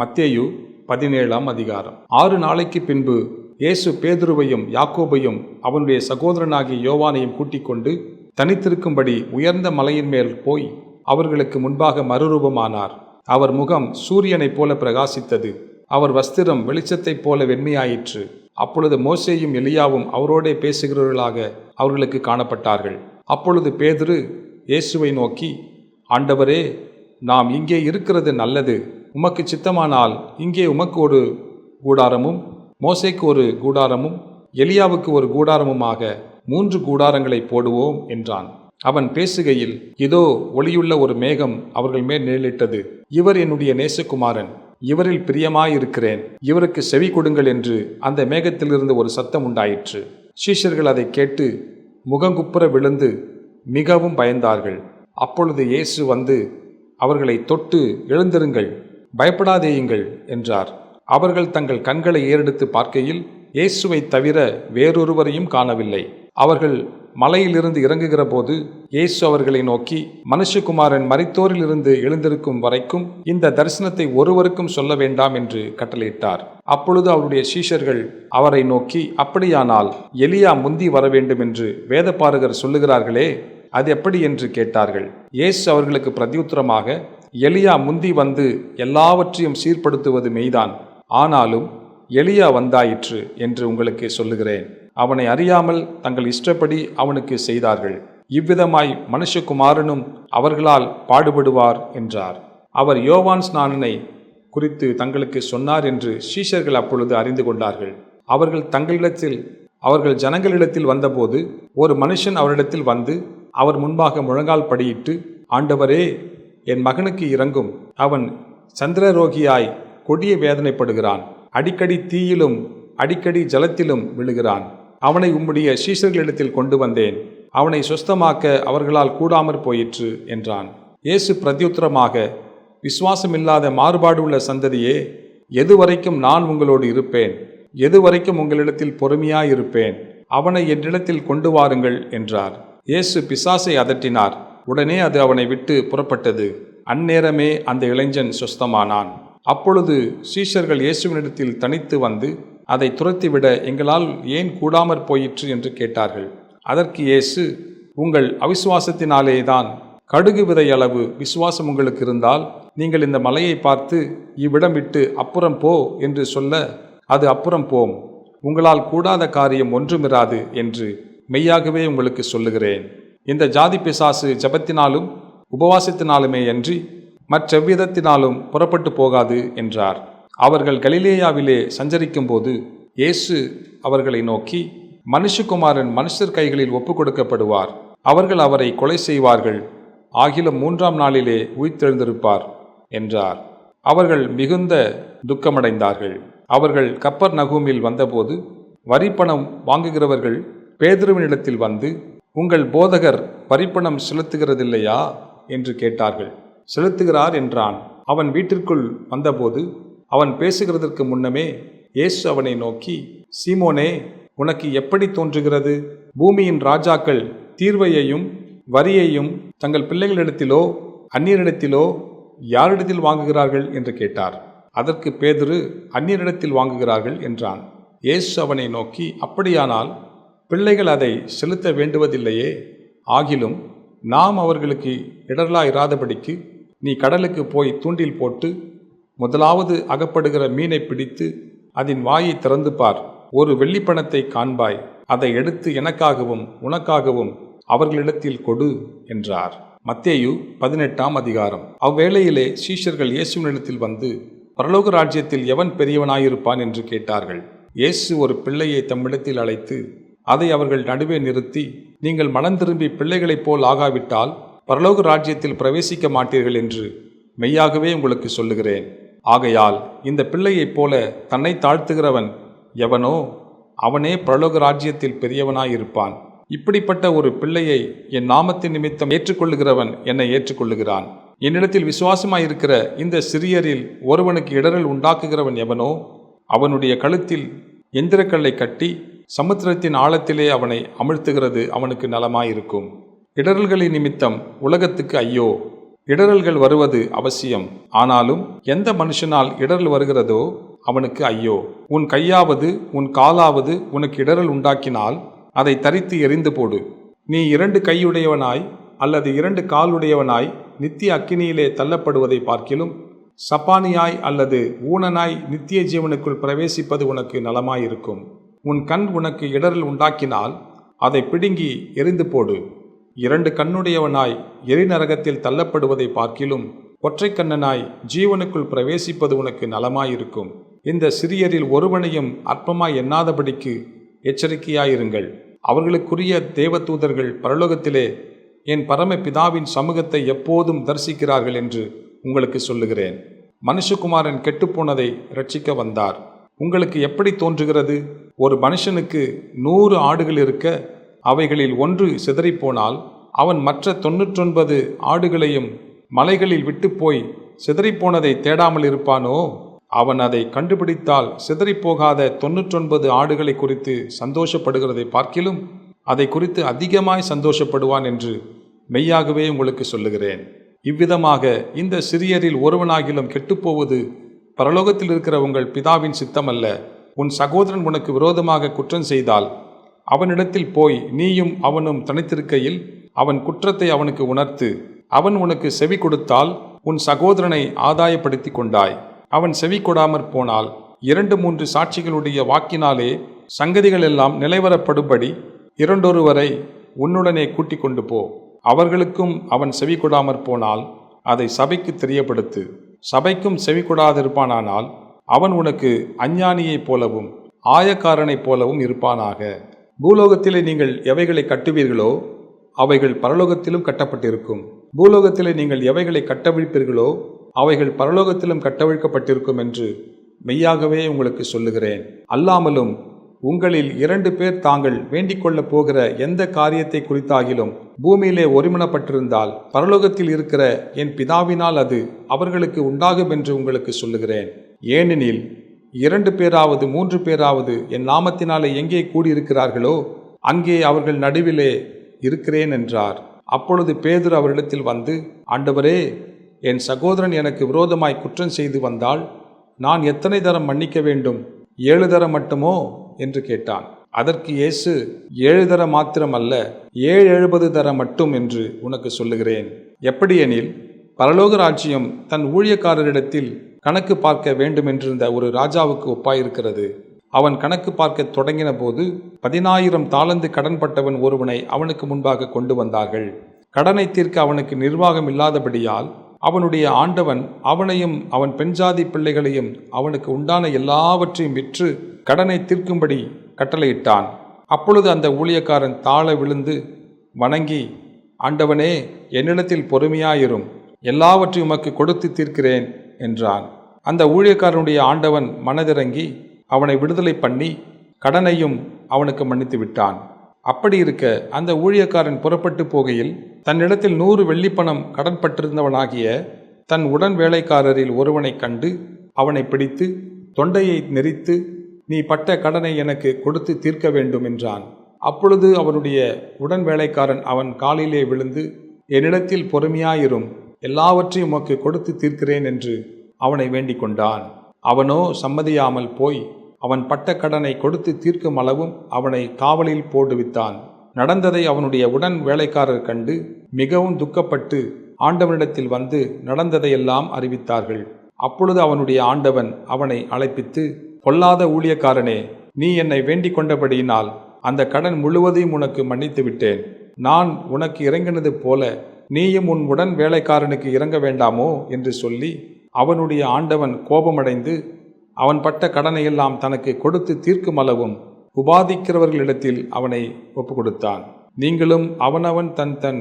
மத்தேயு பதினேழாம் அதிகாரம். ஆறு நாளைக்கு பின்பு இயேசு பேதுருவையும் யாக்கோபையும் அவனுடைய சகோதரனாகிய யோவானையும் கூட்டிக் கொண்டு தனித்திருக்கும்படி உயர்ந்த மலையின் மேல் போய் அவர்களுக்கு முன்பாக மறுரூபமானார். அவர் முகம் சூரியனைப் போல பிரகாசித்தது. அவர் வஸ்திரம் வெளிச்சத்தைப் போல வெண்மையாயிற்று. அப்பொழுது மோசேயும் எலியாவும் அவரோடே பேசுகிறவர்களாக அவர்களுக்கு காணப்பட்டார்கள். அப்பொழுது பேதுரு இயேசுவை நோக்கி ஆண்டவரே நாம் இங்கே இருக்கிறது நல்லது. உமக்கு சித்தமானால் இங்கே உமக்கு ஒரு கூடாரமும் மோசைக்கு ஒரு கூடாரமும் எலியாவுக்கு ஒரு கூடாரமுமாக மூன்று கூடாரங்களை போடுவோம் என்றான். அவன் பேசுகையில் இதோ ஒளியுள்ள ஒரு மேகம் அவர்கள் மேல் நிழலிட்டது. இவர் என்னுடைய நேசகுமாரன். இவரில் பிரியமாயிருக்கிறேன். இவருக்கு செவி கொடுங்கள் என்று அந்த மேகத்திலிருந்து ஒரு சத்தம் உண்டாயிற்று. சீஷர்கள் அதை கேட்டு முகங்குப்புற விழுந்து மிகவும் பயந்தார்கள். அப்பொழுது இயேசு வந்து அவர்களை தொட்டு எழுந்திருங்கள். பயப்படாதேயுங்கள் என்றார். அவர்கள் தங்கள் கண்களை ஏறெடுத்து பார்க்கையில் இயேசுவை தவிர வேறொருவரையும் காணவில்லை. அவர்கள் மலையிலிருந்து இறங்குகிற போது இயேசு அவர்களை நோக்கி மனுஷகுமாரன் மரித்தோரிலிருந்து எழுந்திருக்கும் வரைக்கும் இந்த தரிசனத்தை ஒருவருக்கும் சொல்ல வேண்டாம் என்று கட்டளையிட்டார். அப்பொழுது அவருடைய சீஷர்கள் அவரை நோக்கி அப்படியானால் எலியா முந்தி வர வேண்டும் என்று வேதபாரகர் சொல்லுகிறார்களே அது எப்படி என்று கேட்டார்கள். இயேசு அவர்களுக்கு பிரதியுத்தரமாக எலியா முந்தி வந்து எல்லாவற்றையும் சீர்படுத்துவது மெய்தான். ஆனாலும் எலியா வந்தாயிற்று என்று உங்களுக்கு சொல்லுகிறேன். அவனை அறியாமல் தங்கள் இஷ்டப்படி அவனுக்கு செய்தார்கள். இவ்விதமாய் மனுஷகுமாரனும் அவர்களால் பாடுபடுவார் என்றார். அவர் யோவான் ஸ்நானனை குறித்து தங்களுக்கு சொன்னார் என்று சீஷர்கள் அப்பொழுது அறிந்து கொண்டார்கள். அவர்கள் தங்களிடத்தில் அவர்கள் ஜனங்களிடத்தில் வந்தபோது ஒரு மனுஷன் அவரிடத்தில் வந்து அவர் முன்பாக முழங்கால் படியிட்டு ஆண்டவரே என் மகனுக்கு இறங்கும் அவன் சந்திரரோகியாய் கொடிய வேதனைப்படுகிறான். அடிக்கடி தீயிலும் அடிக்கடி ஜலத்திலும் விழுகிறான். அவனை உம்முடைய சீஷர்களிடத்தில் கொண்டு வந்தேன். அவனை சுஸ்தமாக்க அவர்களால் கூடாமற் போயிற்று என்றான். இயேசு பிரத்யுத்தரமாக விசுவாசமில்லாத மாறுபாடு உள்ள சந்ததியே எதுவரைக்கும் நான் உங்களோடு இருப்பேன். எதுவரைக்கும் உங்களிடத்தில் பொறுமையாயிருப்பேன் அவனை என்னிடத்தில் கொண்டு வாருங்கள் என்றார். இயேசு பிசாசை அதட்டினார். உடனே அது அவனை விட்டு புறப்பட்டது. அந்நேரமே அந்த இளைஞன் சுஸ்தமானான். அப்பொழுது சீஷர்கள் இயேசுவினிடத்தில் தனித்து வந்து அதை துரத்திவிட எங்களால் ஏன் கூடாமற் போயிற்று? என்று கேட்டார்கள். அதற்கு இயேசு உங்கள் அவிசுவாசத்தினாலேதான் கடுகு விதை அளவு விசுவாசம் உங்களுக்கு இருந்தால் நீங்கள் இந்த மலையை பார்த்து இவ்விடம் விட்டு அப்புறம் போ என்று சொல்ல அது அப்புறம் போம். உங்களால் கூடாத காரியம் ஒன்றுமிராது என்று மெய்யாகவே உங்களுக்கு சொல்லுகிறேன். இந்த ஜாதி பிசாசு ஜபத்தினாலும் உபவாசத்தினாலுமே அன்றி மற்றெவ்விதத்தினாலும் புறப்பட்டு போகாது என்றார். அவர்கள் கலிலேயாவிலே சஞ்சரிக்கும்போது இயேசு அவர்களை நோக்கி மனுஷகுமாரன் மனுஷர் கைகளில் ஒப்புக் கொடுக்கப்படுவார் அவர்கள் அவரை கொலை செய்வார்கள். ஆகிலும் மூன்றாம் நாளிலே உயிர்த்தெழுந்திருப்பார் என்றார். அவர்கள் மிகுந்த துக்கமடைந்தார்கள். அவர்கள் கப்பர் நகூமில் வந்தபோது வரிப்பணம் வாங்குகிறவர்கள் பேதுருவினிடத்தில் வந்து உங்கள் போதகர் பறிப்பணம் செலுத்துகிறதில்லையா? என்று கேட்டார்கள். செலுத்துகிறார் என்றான். அவன் வீட்டிற்குள் வந்தபோது அவன் பேசுகிறதற்கு முன்னமே இயேசு அவனை நோக்கி சீமோனே உனக்கு எப்படி தோன்றுகிறது? பூமியின் ராஜாக்கள் தீர்வையையும் வரியையும் தங்கள் பிள்ளைகளிடத்திலோ அந்நியரிடத்திலோ யாரிடத்தில் வாங்குகிறார்கள்? என்று கேட்டார். அதற்கு பேதுரு அந்நியரிடத்தில் வாங்குகிறார்கள் என்றான். இயேசு அவனை நோக்கி அப்படியானால் பிள்ளைகள் அதை செலுத்த வேண்டுவதில்லையே. ஆகிலும் நாம் அவர்களுக்கு இடரலாயிராதபடிக்கு நீ கடலுக்கு போய் தூண்டில் போட்டு முதலாவது அகப்படுகிற மீனை பிடித்து அதன் வாயை திறந்து பார். ஒரு வெள்ளிப்பணத்தை காண்பாய். அதை எடுத்து எனக்காகவும் உனக்காகவும் அவர்களிடத்தில் கொடு என்றார். மத்தேயு பதினெட்டாம் அதிகாரம். அவ்வேளையிலே சீஷர்கள் இயேசுவினிடத்தில் வந்து பரலோக ராஜ்யத்தில் எவன் பெரியவனாயிருப்பான்? என்று கேட்டார்கள். இயேசு ஒரு பிள்ளையை தம்மிடத்தில் அழைத்து அதை அவர்கள் நடுவே நிறுத்தி நீங்கள் மனம் திரும்பி பிள்ளைகளைப் போல் ஆகாவிட்டால் பரலோக ராஜ்யத்தில் பிரவேசிக்க மாட்டீர்கள் என்று மெய்யாகவே உங்களுக்கு சொல்லுகிறேன். ஆகையால் இந்த பிள்ளையைப் போல தன்னை தாழ்த்துகிறவன் எவனோ அவனே பரலோக ராஜ்யத்தில் பெரியவனாயிருப்பான். இப்படிப்பட்ட ஒரு பிள்ளையை என் நாமத்தின் நிமித்தம் ஏற்றுக்கொள்ளுகிறவன் என்னை ஏற்றுக்கொள்ளுகிறான். என்னிடத்தில் விசுவாசமாயிருக்கிற இந்த சிறியரில் ஒருவனுக்கு இடரல் உண்டாக்குகிறவன் எவனோ அவனுடைய கழுத்தில் எந்திரக்கல்லை கட்டி சமுத்திரத்தின் ஆழத்திலே அவனை அமிழ்த்துகிறது அவனுக்கு நலமாயிருக்கும். இடரல்களின் நிமித்தம் உலகத்துக்கு ஐயோ இடறல்கள் வருவது அவசியம். ஆனாலும் எந்த மனுஷனால் இடரல் வருகிறதோ அவனுக்கு ஐயோ. உன் கையாவது உன் காலாவது உனக்கு இடறல் உண்டாக்கினால் அதை தரித்து எறிந்து போடு. நீ இரண்டு கையுடையவனாய் அல்லது இரண்டு காலுடையவனாய் நித்திய அக்கினியிலே தள்ளப்படுவதை பார்க்கிலும் சப்பானியாய் அல்லது ஊனனாய் நித்திய ஜீவனுக்குள் பிரவேசிப்பது உனக்கு நலமாயிருக்கும். உன் கண் உனக்கு இடரல் உண்டாக்கினால் அதை பிடுங்கி எரிந்து போடு. இரண்டு கண்ணுடையவனாய் எரிநரகத்தில் தள்ளப்படுவதை பார்க்கிலும் ஒற்றை கண்ணனாய் ஜீவனுக்குள் பிரவேசிப்பது உனக்கு நலமாயிருக்கும். இந்த சிறியரில் ஒருவனையும் அற்பமாய் எண்ணாதபடிக்கு எச்சரிக்கையாயிருங்கள். அவர்களுக்குரிய தேவதூதர்கள் பரலோகத்திலே என் பரம பிதாவின் சமூகத்தை எப்போதும் தரிசிக்கிறார்கள் என்று உங்களுக்கு சொல்லுகிறேன். மனுஷகுமாரன் கெட்டுப்போனதை ரட்சிக்க வந்தார். உங்களுக்கு எப்படி தோன்றுகிறது? ஒரு மனுஷனுக்கு நூறு ஆடுகள் இருக்க அவைகளில் ஒன்று சிதறிப்போனால் அவன் மற்ற தொன்னூற்றொன்பது ஆடுகளையும் மலைகளில் விட்டுப்போய் சிதறிப்போனதை தேடாமல் இருப்பானோ? அவன் அதை கண்டுபிடித்தால் சிதறிப்போகாத தொன்னூற்றொன்பது ஆடுகளை குறித்து சந்தோஷப்படுகிறதை பார்க்கிலும் அதை குறித்து அதிகமாய் சந்தோஷப்படுவான் என்று மெய்யாகவே உங்களுக்கு சொல்லுகிறேன். இவ்விதமாக இந்த சிறியரில் ஒருவனாகிலும் கெட்டுப்போவது பரலோகத்தில் இருக்கிற உங்கள் பிதாவின் சித்தமல்ல. உன் சகோதரன் உனக்கு விரோதமாக குற்றம் செய்தால் அவனிடத்தில் போய் நீயும் அவனும் தனித்திருக்கையில் அவன் குற்றத்தை அவனுக்கு உணர்த்து அவன் உனக்கு செவி கொடுத்தால் உன் சகோதரனை ஆதாயப்படுத்தி கொண்டாய். அவன் செவி கொடாமற் போனால் இரண்டு மூன்று சாட்சிகளுடைய வாக்கினாலே சங்கதிகள் எல்லாம் நிலைவரப்படும்படி இரண்டொருவரை உன்னுடனே கூட்டிக் கொண்டு போ. அவர்களுக்கும் அவன் செவி கொடாமற் போனால் அதை சபைக்கு தெரியப்படுத்து. சபைக்கும் செவி கொடாதிருப்பானானால் அவன் உனக்கு அஞ்ஞானியைப் போலவும் ஆயக்காரனைப் போலவும் இருப்பானாக. பூலோகத்திலே நீங்கள் எவைகளை கட்டுவீர்களோ அவைகள் பரலோகத்திலும் கட்டப்பட்டிருக்கும். பூலோகத்திலே நீங்கள் எவைகளை கட்டவிழ்ப்பீர்களோ அவைகள் பரலோகத்திலும் கட்டவிழ்க்கப்பட்டிருக்கும் என்று மெய்யாகவே உங்களுக்கு சொல்லுகிறேன். அல்லாமலும் உங்களில் இரண்டு பேர் தாங்கள் வேண்டிக் கொள்ளப் போகிற எந்த காரியத்தை குறித்தாகிலும் பூமியிலே ஒருமனப்பட்டிருந்தால் பரலோகத்தில் இருக்கிற என் பிதாவினால் அது அவர்களுக்கு உண்டாகும் என்று உங்களுக்கு சொல்லுகிறேன். ஏனெனில் இரண்டு பேராவது மூன்று பேராவது என் நாமத்தினாலே எங்கே கூடியிருக்கிறார்களோ அங்கே அவர்கள் நடுவிலே இருக்கிறேன் என்றார். அப்பொழுது பேதுரு அவரிடத்தில் வந்து ஆண்டவரே என் சகோதரன் எனக்கு விரோதமாய் குற்றம் செய்து வந்தால் நான் எத்தனை தரம் மன்னிக்க வேண்டும்? ஏழு தரம் மட்டுமோ? என்று கேட்டான். அதற்கு இயேசு ஏழு தர மாத்திரம் அல்ல ஏழு எழுபது தர மட்டும் என்று உனக்கு சொல்லுகிறேன். எப்படியெனில் பரலோக ராஜ்யம் தன் ஊழியக்காரரிடத்தில் கணக்கு பார்க்க வேண்டுமென்றிருந்த ஒரு ராஜாவுக்கு ஒப்பாயிருக்கிறது. அவன் கணக்கு பார்க்க தொடங்கின போது பதினாயிரம் தாளந்து கடன்பட்டவன் ஒருவனை அவனுக்கு முன்பாக கொண்டு வந்தார்கள். கடனை தீர்க்க அவனுக்கு நிர்வாகம் இல்லாதபடியால் அவனுடைய ஆண்டவன் அவனையும் அவன் பெண்ஜாதி பிள்ளைகளையும் அவனுக்கு உண்டான எல்லாவற்றையும் விற்று கடனை தீர்க்கும்படி கட்டளையிட்டான். அப்பொழுது அந்த ஊழியக்காரன் தாழ விழுந்து வணங்கி ஆண்டவனே என்னிடத்தில் பொறுமையாயிரும். எல்லாவற்றையும் உமக்கு கொடுத்து தீர்க்கிறேன். என்றான். அந்த ஊழியக்காரனுடைய ஆண்டவன் மனதிறங்கி அவனை விடுதலை பண்ணி கடனையும் அவனுக்கு மன்னித்து விட்டான். அப்படி இருக்க அந்த ஊழியக்காரன் புறப்பட்டு போகையில் தன்னிடத்தில் நூறு வெள்ளிப்பணம் கடன்பட்டிருந்தவனாகிய தன் உடன் வேலைக்காரரில் ஒருவனைக் கண்டு அவனை பிடித்து தொண்டையை நெரித்து நீ பட்ட கடனை எனக்கு கொடுத்து தீர்க்க வேண்டும் என்றான். அப்பொழுது அவனுடைய உடன் வேலைக்காரன் அவன் காலிலே விழுந்து என்னிடத்தில் பொறுமையாயிரும் எல்லாவற்றையும் உமக்கு கொடுத்து தீர்க்கிறேன் என்று அவனை வேண்டிக் கொண்டான் அவனோ சம்மதியாமல் போய் அவன் பட்ட கடனை கொடுத்து தீர்க்கும் அளவும் அவனை காவலில் போடுவித்தான் நடந்ததை அவனுடைய உடன் வேலைக்காரர் கண்டு மிகவும் துக்கப்பட்டு ஆண்டவனிடத்தில் வந்து நடந்ததையெல்லாம் அறிவித்தார்கள். அப்பொழுது அவனுடைய ஆண்டவன் அவனை அழைப்பித்து பொல்லாத ஊழியக்காரனே நீ என்னை வேண்டிக் கொண்டபடியினால் அந்த கடன் முழுவதையும் உனக்கு மன்னித்து விட்டேன் நான் உனக்கு இறங்கினது போல நீயும் உன் உடன் வேலைக்காரனுக்கு இறங்க வேண்டாமோ? என்று சொல்லி அவனுடைய ஆண்டவன் கோபமடைந்து அவன் பட்ட கடனையெல்லாம் தனக்கு கொடுத்து தீர்க்கும் அளவும் உபாதிக்கிறவர்களிடத்தில் அவனை ஒப்பு கொடுத்தான் நீங்களும் அவனவன் தன் தன்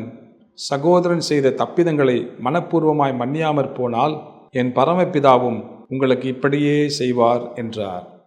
சகோதரன் செய்த தப்பிதங்களை மனப்பூர்வமாய் மன்னியாமற் போனால் என் பரமபிதாவும் உங்களுக்கு இப்படியே செய்வார் என்றார்.